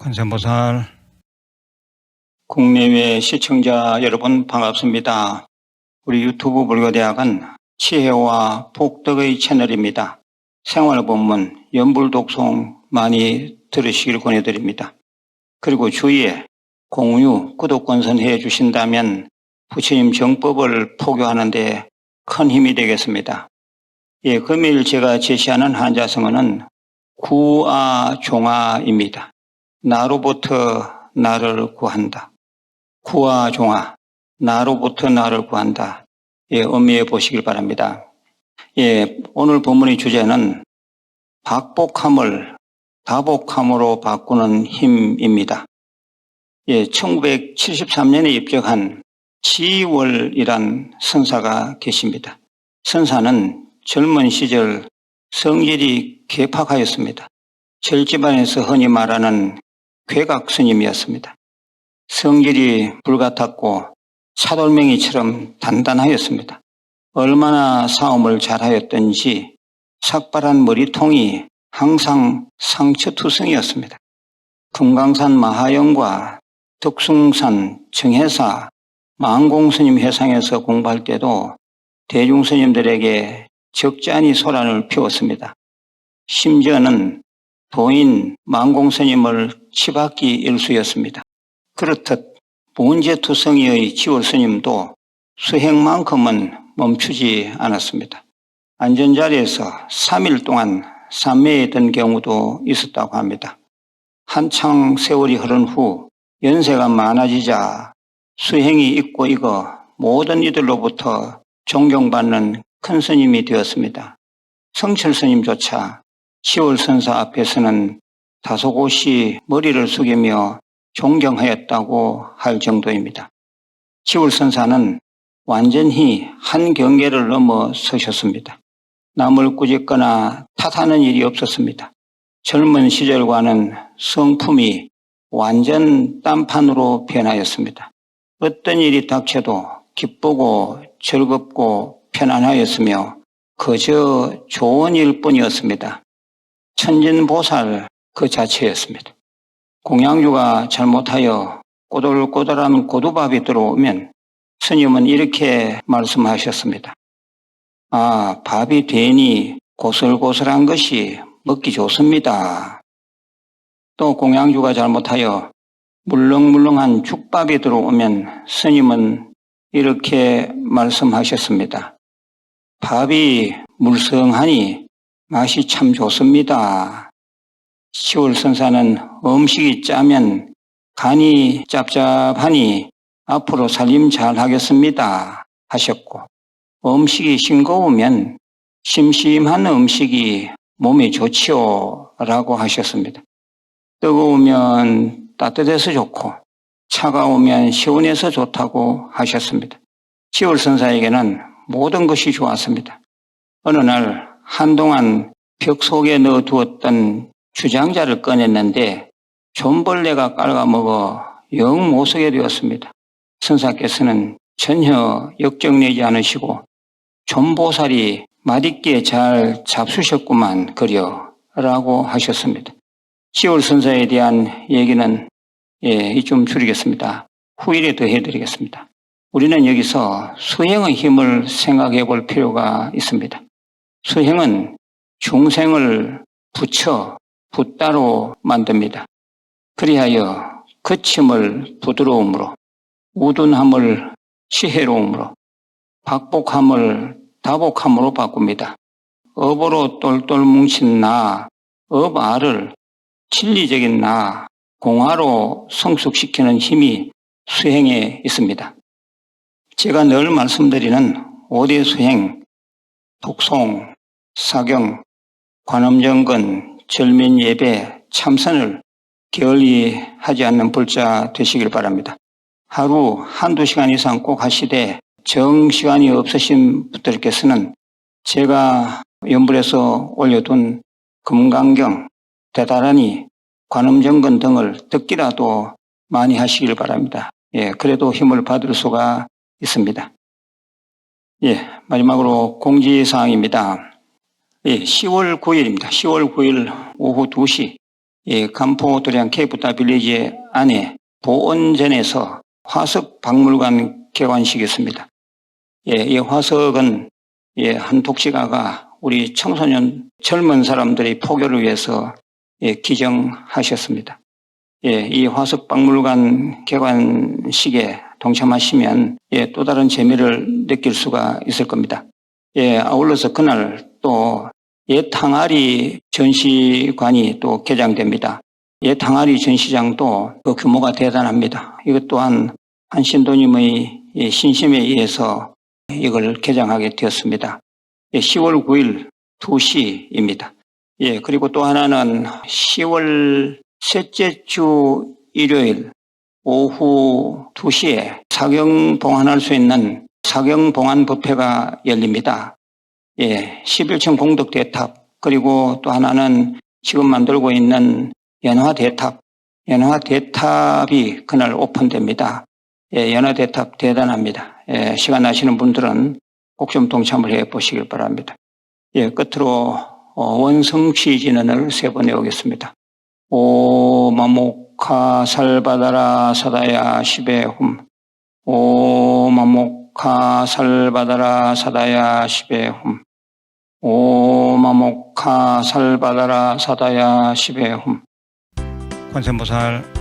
한샘보살 국내외 시청자 여러분 반갑습니다. 우리 유튜브 불교대학은 치혜와 복덕의 채널입니다. 생활본문, 연불독송 많이 들으시길 권해드립니다. 그리고 주위에 공유, 구독권선 해 주신다면 부처님 정법을 포교하는 데 큰 힘이 되겠습니다. 예, 금일 제가 제시하는 한자성어는 구아종아입니다. 나로부터 나를 구한다. 구와 종아, 나로부터 나를 구한다. 예, 음미해 보시길 바랍니다. 예, 오늘 본문의 주제는 박복함을 다복함으로 바꾸는 힘입니다. 예, 1973년에 입적한 지월이란 선사가 계십니다. 선사는 젊은 시절 성질이 개팍하였습니다. 절집안에서 흔히 말하는 괴각 스님이었습니다. 성질이 불같았고 차돌맹이처럼 단단하였습니다. 얼마나 싸움을 잘하였던지 삭발한 머리통이 항상 상처투성이었습니다. 금강산 마하영과 덕숭산 정해사 망공스님 회상에서 공부할 때도 대중스님들에게 적잖이 소란을 피웠습니다. 심지어는 도인 망공스님을 치박기 일수였습니다. 그렇듯 문제투성이의 지월 스님도 수행만큼은 멈추지 않았습니다. 안전자리에서 3일 동안 산매에 든 경우도 있었다고 합니다. 한창 세월이 흐른 후 연세가 많아지자 수행이 있고 이거 모든 이들로부터 존경받는 큰 스님이 되었습니다. 성철 스님조차 10월 선사 앞에서는 다소곳이 머리를 숙이며 존경하였다고 할 정도입니다. 10월 선사는 완전히 한 경계를 넘어 서셨습니다. 남을 꾸짖거나 탓하는 일이 없었습니다. 젊은 시절과는 성품이 완전 딴판으로 변하였습니다. 어떤 일이 닥쳐도 기쁘고 즐겁고 편안하였으며 그저 좋은 일 뿐이었습니다. 천진보살 그 자체였습니다. 공양주가 잘못하여 꼬들꼬들한 고두밥이 들어오면 스님은 이렇게 말씀하셨습니다. 아, 밥이 되니 고슬고슬한 것이 먹기 좋습니다. 또 공양주가 잘못하여 물렁물렁한 죽밥이 들어오면 스님은 이렇게 말씀하셨습니다. 밥이 물성하니 맛이 참 좋습니다. 시월 선사는 음식이 짜면 간이 짭짭하니 앞으로 살림 잘 하겠습니다 하셨고 음식이 싱거우면 심심한 음식이 몸에 좋지요 라고 하셨습니다. 뜨거우면 따뜻해서 좋고 차가우면 시원해서 좋다고 하셨습니다. 시월 선사에게는 모든 것이 좋았습니다. 어느 날 한동안 벽 속에 넣어두었던 주장자를 꺼냈는데 존벌레가 깔아먹어 영 못쓰게 되었습니다. 선사께서는 전혀 역정내지 않으시고 존보살이 맛있게 잘 잡수셨구만 그려 라고 하셨습니다. 10월 선사에 대한 얘기는 예, 좀 줄이겠습니다. 후일에 더 해드리겠습니다. 우리는 여기서 수행의 힘을 생각해 볼 필요가 있습니다. 수행은 중생을 붙여 붓다로 만듭니다. 그리하여 거침을 부드러움으로, 우둔함을 지혜로움으로, 박복함을 다복함으로 바꿉니다. 업으로 똘똘 뭉친 나, 업알을 진리적인 나, 공화로 성숙시키는 힘이 수행에 있습니다. 제가 늘 말씀드리는 5대 수행, 독송, 사경, 관음정근, 절민 예배, 참선을 게을리 하지 않는 불자 되시길 바랍니다. 하루 한두 시간 이상 꼭 하시되 정시간이 없으신 분들께서는 제가 연불에서 올려둔 금강경, 대다라니, 관음정근 등을 듣기라도 많이 하시길 바랍니다. 예, 그래도 힘을 받을 수가 있습니다. 예, 마지막으로 공지사항입니다. 예, 10월 9일입니다. 10월 9일 오후 2시 예, 간포 도량 케이프타 빌리지 안에 보온전에서 화석 박물관 개관식이었습니다. 예, 이 화석은 예, 한독시가가 우리 청소년 젊은 사람들의 포교를 위해서 예, 기정하셨습니다. 예, 이 화석 박물관 개관식에 동참하시면 예, 또 다른 재미를 느낄 수가 있을 겁니다. 예, 아울러서 그날 또 옛 항아리 전시관이 또 개장됩니다. 옛 항아리 전시장도 그 규모가 대단합니다. 이것 또한 한 신도님의 이 신심에 의해서 이걸 개장하게 되었습니다. 예, 10월 9일 2시입니다. 예, 그리고 또 하나는 10월 셋째 주 일요일 오후 2시에 사경 봉안할 수 있는 사경 봉안 뷔페가 열립니다. 예, 11층 공덕 대탑 그리고 또 하나는 지금 만들고 있는 연화 대탑 연화 대탑이 그날 오픈됩니다. 예, 연화 대탑 대단합니다. 예, 시간 나시는 분들은 꼭 좀 동참을 해 보시길 바랍니다. 예, 끝으로 어, 원성시 진언을 세번 외우겠습니다. 오 마모카 살바다라 사다야 시베훔 오 마모 카 살바다라 사다야 시베훔 오 마모카 살바다라 사다야 시베훔 관세음보살